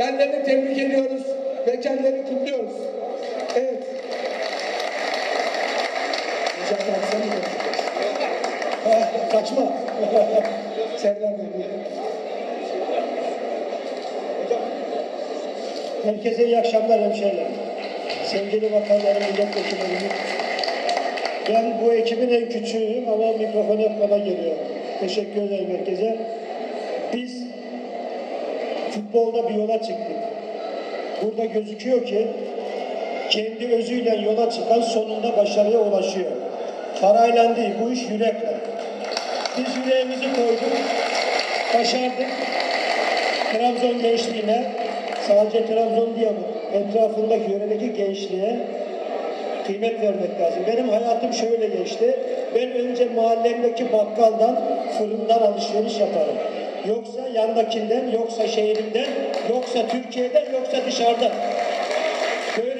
Kendilerini tebrik ediyoruz ve kendilerini kutluyoruz. Evet. Kaçma. Serdar Bey. Herkese iyi akşamlar hemşehriler. Sevgili bakanlarım, milletvekillerimiz. Ben bu ekibin en küçüğüyüm ama mikrofon hep bana geliyor. Teşekkür ederim herkese. Futbolda bir yola çıktık. Burada gözüküyor ki kendi özüyle yola çıkan sonunda başarıya ulaşıyor. Parayla değil, bu iş yürekle. Biz yüreğimizi koyduk, başardık. Trabzon gençliğine, sadece Trabzon diye etrafındaki yöredeki gençliğe kıymet vermek lazım. Benim hayatım şöyle geçti. Ben önce mahallemdeki bakkaldan, fırından alışveriş yaparım. Yoksa yandakinden, yoksa şehrimden, yoksa Türkiye'den, yoksa dışarıdan. Böyle